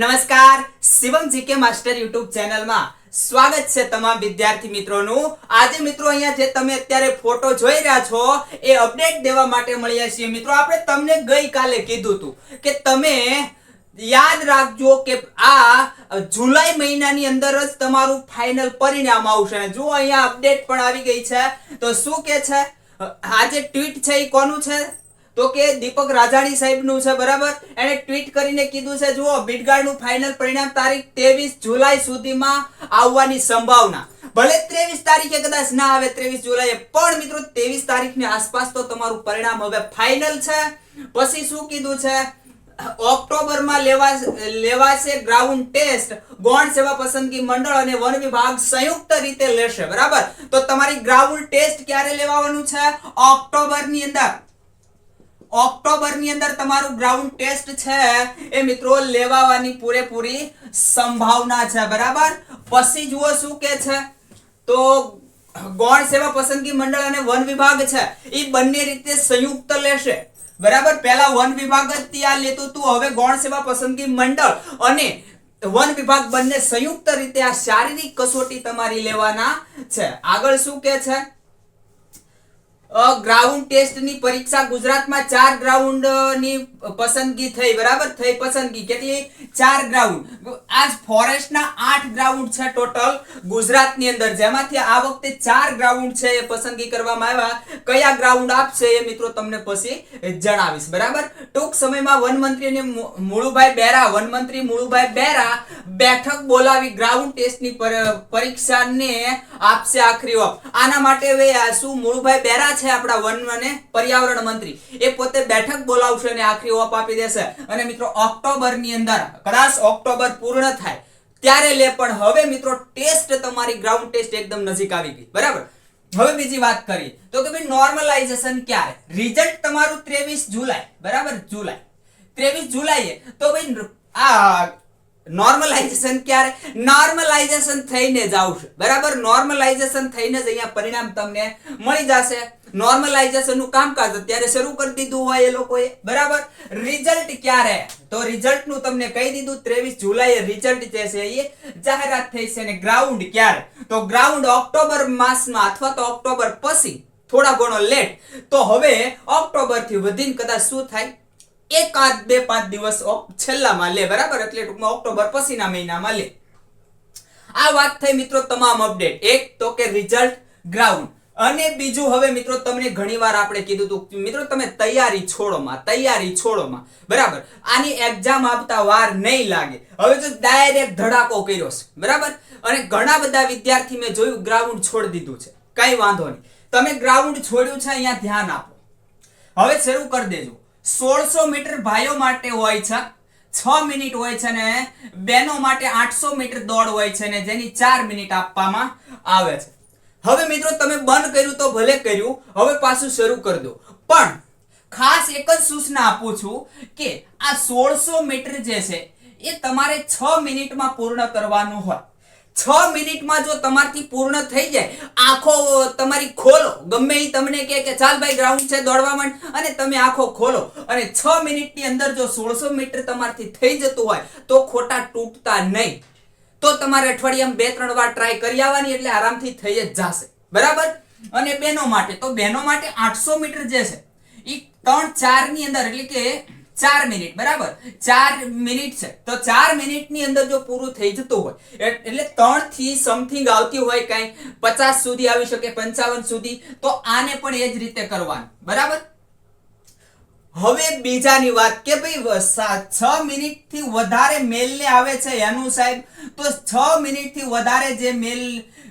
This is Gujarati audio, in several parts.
નમસ્કાર. શિવમ જીકે માસ્ટર યુટ્યુબ ચેનલમાં સ્વાગત છે તમામ વિદ્યાર્થી મિત્રોનું. આજે મિત્રો અહીંયા જે તમે અત્યારે ફોટો જોઈ રહ્યા છો, એ અપડેટ દેવા માટે મળ્યા છીએ. મિત્રો, આપણે તમને ગઈકાલે કીધું હતું કે તમે યાદ રાખજો કે આ જુલાઈ મહિનાની અંદર જ તમારું ફાઇનલ પરિણામ આવશે. જો અહીંયા અપડેટ પણ આવી ગઈ છે, તો શું કે છે? આ જે ટ્વીટ છે એ કોનું છે? તો કે દીપક રાજાણી સાહેબનું છે, બરાબર? એને ટ્વીટ કરીને કીધું છે, જુઓ બીટગાર્ડનું ફાઇનલ પરિણામ તારીખ ત્રેવીસ જુલાઈ સુધીમાં આવવાની સંભાવના. ભલે ત્રેવીસ તારીખે કદાચ ના આવે, ત્રેવીસ જુલાઈએ, પણ મિત્રો, ત્રેવીસ તારીખની આસપાસ તો તમારું પરિણામ હવે ફાઇનલ છે. પછી શું કીધું છે? ઓક્ટોબરમાં લેવા લેવાશે ગ્રાઉન્ડ ટેસ્ટ ગૌણ સેવા પસંદગી મંડળ અને વન વિભાગ સંયુક્ત રીતે લેશે, બરાબર? તો તમારી ગ્રાઉન્ડ ટેસ્ટ ક્યારે લેવાનું છે? ઓક્ટોબરની અંદર. ઓક્ટોબરની અંદર તમારું ગ્રાઉન્ડ ટેસ્ટ છે એ મિત્રો લેવાવાની પૂરેપૂરી સંભાવના છે, બરાબર? પછી જુઓ શું કે છે. તો ગૌણ સેવા પસંદગી મંડળ અને વન વિભાગ છે એ બંને રીતે સંયુક્ત લેશે. બરાબર? પહેલા વન વિભાગ જ ત્યાં લેતું હતું, હવે ગૌણ સેવા પસંદગી મંડળ અને વન વિભાગ બંને સંયુક્ત રીતે આ શારીરિક કસોટી તમારી લેવાના છે. આગળ શું કે છે? ગ્રાઉન્ડ ટેસ્ટની પરીક્ષા ગુજરાતમાં ચાર ગ્રાઉન્ડની પસંદગી થઈ, બરાબર? થઈ પસંદગી. કેટલી? ચાર ગ્રાઉન્ડ આજ ફોરેસ્ટના આઠ ગ્રાઉન્ડ છે ટોટલ ગુજરાતની અંદર. જેમાંથી આ વખતે ચાર ગ્રાઉન્ડ છે એ પસંદગી કરવામાં આવ્યા. કયા ગ્રાઉન્ડ આપશે એ મિત્રો તમને પછી જણાવીશ. બરાબર? ટૂંક સમયમાં વન મંત્રી અને મુળુભાઈ બેરા વન મંત્રી મુળુભાઈ બેરા બેઠક બોલાવી ગ્રાઉન્ડ ટેસ્ટની પર- પરીક્ષાને આપશે આખરી ઓપ આના માટે શું મુળુભાઈ બેરા છે આપણા વન અને પર્યાવરણ મંત્રી. એ પોતે બેઠક બોલાવશે અને આખરી ઓપ આપી દેશે. અને મિત્રો ઓક્ટોબરની અંદર, કદાચ ઓક્ટોબર પૂર્ણ થાય, ત્યારે લે, પણ હવે મિત્રો, ટેસ્ટ તમારી ગ્રાઉન્ડ ટેસ્ટ એકદમ નજીક આવી ગઈ. બરાબર? હવે બીજી વાત કરીએ. તો કે ભાઈ નોર્મલાઇઝેશન ક્યારે? રિઝલ્ટ તમારું ત્રેવીસ જુલાઈ. બરાબર? જુલાઈ. ત્રેવીસ જુલાઈએ. તો ભાઈ, આ નોર્મલાઇઝેશન ક્યારે? નોર્મલાઇઝેશન થઈને જ આવશે. બરાબર? નોર્મલાઇઝેશન થઈને જ અહીંયા પરિણામ તમને મળી જશે. નોર્મલાઇઝેશનનું કામકાજ અત્યારે શરૂ કરી દીધું હોય એ લોકોએ. બરાબર? રિઝલ્ટ ક્યારે? તો રિઝલ્ટનું તમને કહી દીધું, ત્રેવીસ જુલાઈએ રિઝલ્ટ જે છે એ જાહેરાત થઈ છે અને ગ્રાઉન્ડ ક્યારે? તો ગ્રાઉન્ડ ઓક્ટોબર માસમાં અથવા તો ઓક્ટોબર પછી, થોડા ઘણો લેટ તો હવે ઓક્ટોબરથી વધીને કદાચ શું થાય? એકાદ બે પાંચ દિવસ છેલ્લામાં લે, બરાબર? એટલે ટૂંકમાં ઓક્ટોબર પછીના મહિનામાં લે. આ વાત થઈ મિત્રો તમામ અપડેટ એક તો કે રિઝલ્ટ ગ્રાઉન્ડ અને બીજું હવે મિત્રો તમને ઘણીવાર આપણે કીધું હતું મિત્રો તમે તૈયારી છોડોમાં તૈયારી છોડોમાં. બરાબર? આની એક્ઝામ આપતા વાર નહીં લાગે. હવે જો ડાયરેક્ટ ધડાકો કર્યો છે. બરાબર? અને ઘણા બધા વિદ્યાર્થી મેં જોયું ગ્રાઉન્ડ છોડી દીધું છે. કઈ વાંધો નહીં. તમે ગ્રાઉન્ડ છોડ્યું છે, અહીંયા ધ્યાન આપો. હવે શરૂ કરી દેજો. સોળસો મીટર ભાઈઓ માટે હોય છે, છ મિનિટ હોય છે ને બહેનો માટે આઠસો મીટર દોડ હોય છે ને જેની ચાર મિનિટ આપવામાં આવે છે. હવે મિત્રો તમે બંધ કર્યું તો ભલે કર્યું, હવે પાછું શરૂ કરી દો. પણ ખાસ એક જ સૂચના આપું છું કે આ સોળસો મીટર જે છે, એ તમારે છ મિનિટમાં પૂર્ણ કરવાનું હોય. છ મિનિટમાં જો તમારથી પૂર્ણ થઈ જાય, આંખો તમારી ખોલો. ગમે એ તમને કહે કે ચાલ ભાઈ ગ્રાઉન્ડ છે દોડવા માંડ, અને તમે આંખો ખોલો. અને છ મિનિટની અંદર જો સોળસો મીટર તમારથી થઈ જતું હોય, તો ખોટા તૂટતા નહીં. તો તમારે અઠવાડિયામાં બે, ત્રણ વાર ટ્રાય કરી આવવાની એટલે આરામથી થઈ જ જશે. બરાબર? અને બહેનો માટે, તો બહેનો માટે આઠસો મીટર જે છે એ ત્રણ ચારની અંદર, એટલે કે ચાર મિનિટ, બરાબર? ચાર મિનિટ છે. તો ચાર મિનિટની અંદર જો પૂરું થઈ જતું હોય એટલે ત્રણથી સમથિંગ આવતી હોય કઈ પચાસ સુધી આવી શકે, પંચાવન સુધી, તો આને પણ એ જ રીતે કરવાનું. બરાબર? હવે બીજાની વાત કે ભાઈ છ મિનિટથી વધારે મેલ ને આવે છે એનું સાહેબ. તો છ મિનિટથી વધારે જે મેલ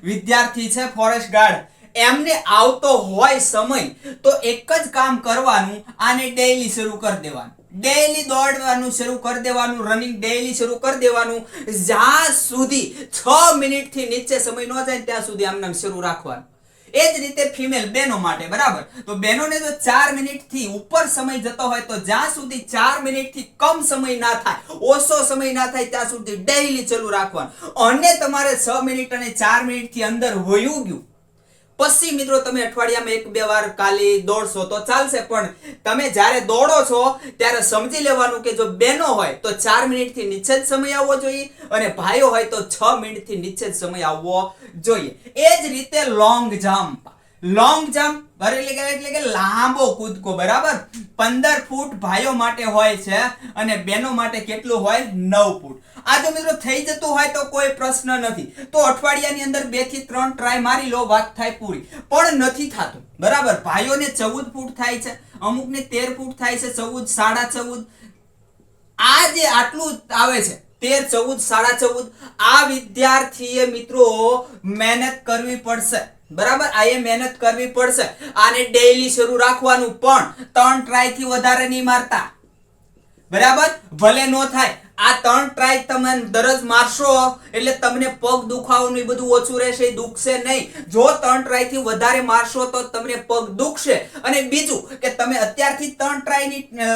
વિદ્યાર્થી છે ફોરેસ્ટ ગાર્ડ, એમને આવતો હોય સમય, તો એક જ કામ કરવાનું, આને ડેઈલી શરૂ કરી દેવાનું. ડેઈલી દોડવાનું શરૂ કરી દેવાનું રનિંગ ડેઈલી શરૂ કરી દેવાનું. જ્યાં સુધી છ મિનિટથી નીચે સમય ન જાય ત્યાં સુધી આમને શરૂ રાખવાનું. એ જ રીતે ફિમેલ બહેનો માટે, બરાબર? તો બહેનોને જો ચાર મિનિટથી ઉપર સમય જતો હોય તો જ્યાં સુધી ચાર મિનિટથી કમ સમય ના થાય, ઓછો સમય ના થાય, ત્યાં સુધી ડેઇલી ચાલુ રાખવાનું. અને તમારે છ મિનિટ અને ચાર મિનિટથી અંદર વયું ગયું. પછી મિત્રો તમે અઠવાડિયામાં એક બે વાર કાલી દોડશો તો ચાલશે, પણ તમે જ્યારે દોડો છો, ત્યારે સમજી લેવાનું કે જો બેનો હોય તો ચાર મિનિટથી નીચે જ સમય આવવો જોઈએ અને ભાઈઓ હોય તો છ મિનિટથી નીચે જ સમય આવવો જોઈએ. એ જ રીતે લોંગ જમ્પ લોંગ જમ્પ એટલે કે એટલે કે લાંબો કૂદકો, બરાબર? પંદર ફૂટ ભાઈઓ માટે હોય છે અને બહેનો માટે કેટલું હોય? નવ ફૂટ. આ જો મિત્રો થઈ જતું હોય તો કોઈ પ્રશ્ન નથી. તો અઠવાડિયાની અંદર બેથી ત્રણ ટ્રાય મારી લો, વાત થાય પૂરી. પણ નથી થતું. બરાબર? ભાઈઓને ચૌદ ફૂટ થાય છે, અમુકને તેર ફૂટ થાય છે, ચૌદ, સાડા ચૌદ. આ જે આટલું આવે છે, તેર, ચૌદ, સાડા ચૌદ, આ વિદ્યાર્થીએ મિત્રો મહેનત કરવી પડશે. બરાબર? આ એ મહેનત કરવી પડશે. આને ડેઈલી શરૂ રાખવાનું પણ ત્રણ ટ્રાયથી વધારે નહીં મારતા. બરાબર? ભલે નો થાય. આ ત્રણ ટ્રાય તમે દરરોજ મારશો એટલે તમને પગ દુખાવાનું બધું ઓછું રહેશે એ દુખશે નહીં. જો ત્રણ ટ્રાયથી વધારે મારશો તો તમને પગ દુખશે. અને બીજું કે તમે અત્યારથી ત્રણ ટ્રાયની અ,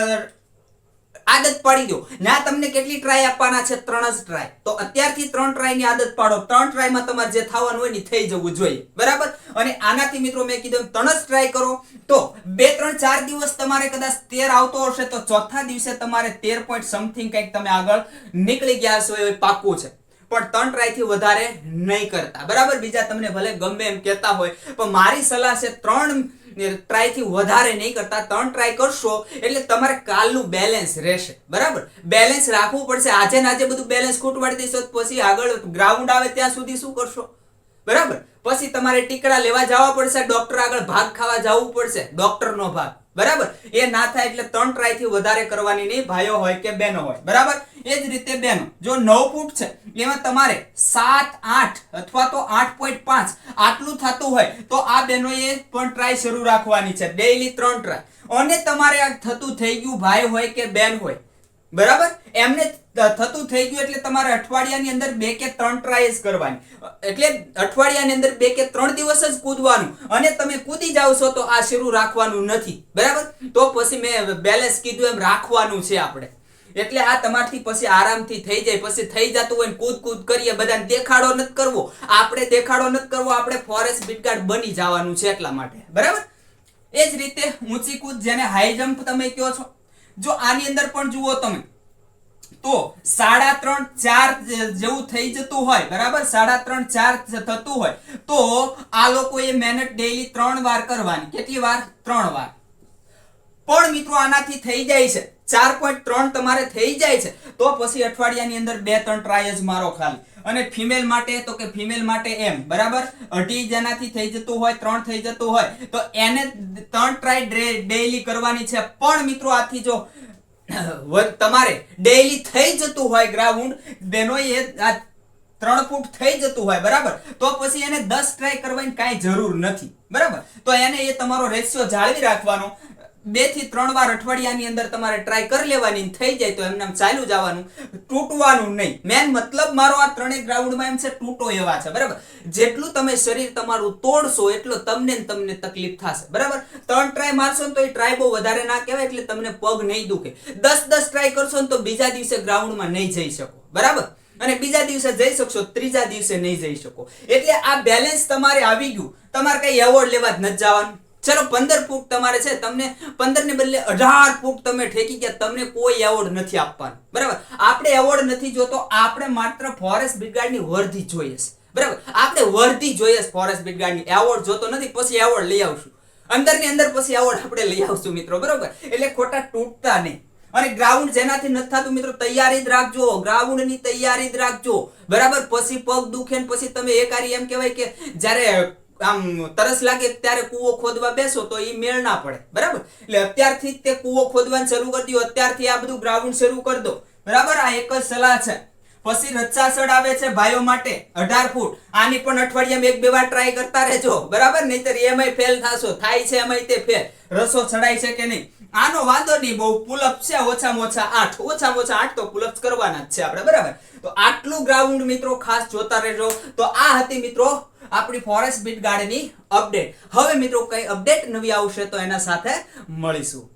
આદત પાડી દો. ના, તમને કેટલી ટ્રાય આપવાના છે? ત્રણ જ ટ્રાય તો અત્યારથી ત્રણ ટ્રાયની આદત પાડો. ત્રણ ટ્રાયમાં તમારે જે થવાનું હોય ને થઈ જવું જોઈએ. બરાબર? અને આનાથી મિત્રો મેં કીધું ત્રણ જ ટ્રાય કરો. તો બે, ત્રણ, ચાર દિવસ તમારે કદાચ તેર આવતો હશે તો ચોથા દિવસે તમારે તેર પોઈન્ટ સમથિંગ કંઈક તમે આગળ નીકળી ગયા છો એ પાક્કું છે. પણ ત્રણ ટ્રાયથી વધારે નહીં કરતા. બરાબર? બીજા તમને ભલે ગમે એમ કહેતા હોય, પણ મારી સલાહ છે ત્રણ ટ્રાયથી વધારે નહીં કરતા, ત્રણ ટ્રાય કરશો એટલે તમારે કાલનું બેલેન્સ રહેશે. બરાબર? બેલેન્સ રાખવું પડશે. આજે ને આજે બધું બેલેન્સ ખૂટવાડી તો પછી આગળ ગ્રાઉન્ડ આવે ત્યાં સુધી શું કરશો? બરાબર? પછી તમારે ટીકડા લેવા જવા પડશે ડોક્ટર આગળ ભાગ ખાવા જવું પડશે ડોક્ટરનો ભાગ. બરાબર? એ ના થાય એટલે ત્રણ ટ્રાયથી વધારે કરવાની નહીં, ભાઈઓ હોય કે બહેનો હોય. બરાબર? એ જ રીતે બહેનો. જો નવ ફૂટ છે, એમાં તમારે સાત, આઠ અથવા તો આઠ પોઈન્ટ પાંચ આટલું થતું હોય, તો આ બહેનોએ પણ ટ્રાય શરૂ રાખવાની છે. ડેઈલી ત્રણ ટ્રાય અને તમારે આ થતું થઈ ગયું, ભાઈ હોય કે બેન હોય બરાબર? એમને થતું થઈ ગયું એટલે તમારે અઠવાડિયાની અંદર બે કે ત્રણ ટ્રાયસ કરવાની. એટલે અઠવાડિયાની અંદર બે કે ત્રણ દિવસ જ કૂદવાનું. અને તમે કૂદી જાવ છો તો આ શરૂ રાખવાનું નથી. બરાબર? તો પછી મેં બેલેન્સ કીધું એમ રાખવાનું છે આપણે. એટલે આ તમારથી પછી આરામથી થઈ જાય. પછી થઈ જતું હોય કૂદ કૂદ કરીએ, બધાને દેખાડો નથી કરવો. આપણે દેખાડો નથી કરવો, આપણે ફોરેસ્ટ બીટગાર્ડ બની જવાનું છે એટલા માટે. બરાબર? એ જ રીતે ઊંચી કૂદ જેને હાઈ જમ્પ તમે કહો છો. જો આની અંદર પણ જુઓ તમે, તો સાડા ત્રણ ચાર જેવું થઈ જતું હોય, બરાબર? સાડા ત્રણ ચાર થતું હોય. તો આ લોકોએ મહેનત ડેઈલી ત્રણ વાર કરવાની. કેટલી વાર? ત્રણ વાર. પણ મિત્રો, આનાથી થઈ જાય છે. ચાર પોઈન્ટ ત્રણ તમારે થઈ જાય છે. તો પછી અઠવાડિયાની અંદર બે ત્રણ ટ્રાય જ મારો ખાલી. અને ફિમેલ માટે તો કે ફિમેલ માટે એમ, બરાબર? અઢી જેનાથી થઈ જતું હોય, ત્રણ થઈ જતું હોય, તો એને ત્રણ ટ્રાય ડેઈલી કરવાની છે. પણ મિત્રો, આથી જો તમારે ડેઈલી થઈ જતું હોય ગ્રાઉન્ડ બેનોએ આ ત્રણ ફૂટ થઈ જતું હોય, બરાબર? તો પછી એને દસ ટ્રાય કરવાની કાંઈ જરૂર નથી, બરાબર? તો એને એ તમારો રેશિયો જાળવી રાખવાનો. બેથી ત્રણ વાર અઠવાડિયાની અંદર તમારે ટ્રાય કરી લેવાની થઈ જાય તો એમને ચાલુ જવાનું. તૂટવાનું નહીં. મેન મતલબ મારો આ ત્રણેય ગ્રાઉન્ડમાં એમ છે, તૂટો એવા છે, બરાબર? જેટલું તમે શરીર તમારું તોડશો, એટલો તમને તમને તકલીફ થશે, બરાબર? ત્રણ ટ્રાય મારશો તો એ ટ્રાય બહુ વધારે ના કહેવાય, એટલે તમને પગ નહીં દુખે. દસ દસ ટ્રાય કરશો ને તો બીજા દિવસે ગ્રાઉન્ડમાં નહીં જઈ શકો, બરાબર? અને બીજા દિવસે જઈ શકશો, ત્રીજા દિવસે નહીં જઈ શકો. એટલે આ બેલેન્સ તમારે આવી ગયું. તમારે કઈ એવોર્ડ લેવા જ નથી જવાનું. ચલો પંદર ફૂટ તમારે છે, તમને પંદર ને બદલે અઢાર ફૂટ તમે ઠેકી ગયા, તમને કોઈ એવોર્ડ નથી આપવાનો. બરાબર? આપણે એવોર્ડ નથી જોતો, આપણે માત્ર ફોરેસ્ટ બ્રિગેડની વર્ધી જોઈએ છે. બરાબર? આપણે વર્ધી જોઈએ ફોરેસ્ટ બ્રિગેડની એવોર્ડ જોતો નથી, પછી એવોર્ડ લઈ આવશું. અંદરની અંદર પછી એવોર્ડ આપણે લઈ આવશું મિત્રો, બરાબર? એટલે ખોટા તૂટતા નહીં. અને ગ્રાઉન્ડ જેનાથી નથી થતું મિત્રો, તૈયારી જ રાખજો. ગ્રાઉન્ડની તૈયારી જ રાખજો. બરાબર? પછી પગ દુખે ને પછી તમે એકારી એમ કહેવાય કે જ્યારે આમ તરસ લાગે ત્યારે કૂવો ખોદવા બેસો તો એ મેળ ના પડે, બરાબર? એટલે અત્યારથી તે કૂવો ખોદવાનું શરૂ કરી દો અત્યારથી આ બધું ગ્રાઉન્ડ શરૂ કરી દો, બરાબર? આ એક જ સલાહ છે. પછી રચ્ચાસળ આવે છે ભાઈઓ માટે, અઢાર ફૂટ. આની પણ અઠવાડિયામાં એક બે વાર ટ્રાય કરતા રહેજો, બરાબર? નહીતર એમાંય ફેલ થશો. થાય છે એમાંય તે ફેલ રસો ચડાય છે કે નહીં? આનો વાંધો નહીં, બહુ પુલઅપ છે, ઓછામાં ઓછા આઠ, ઓછામાં ઓછા આઠ તો પુલઅપ કરવાના જ છે આપણે, બરાબર? તો આટલું ગ્રાઉન્ડ મિત્રો ખાસ જોતા રહેજો. તો આ હતી મિત્રો આપણી ફોરેસ્ટ બીટ ગાર્ડની અપડેટ હવે મિત્રો કઈ અપડેટ નવી આવશે તો એના સાથે મળીશું.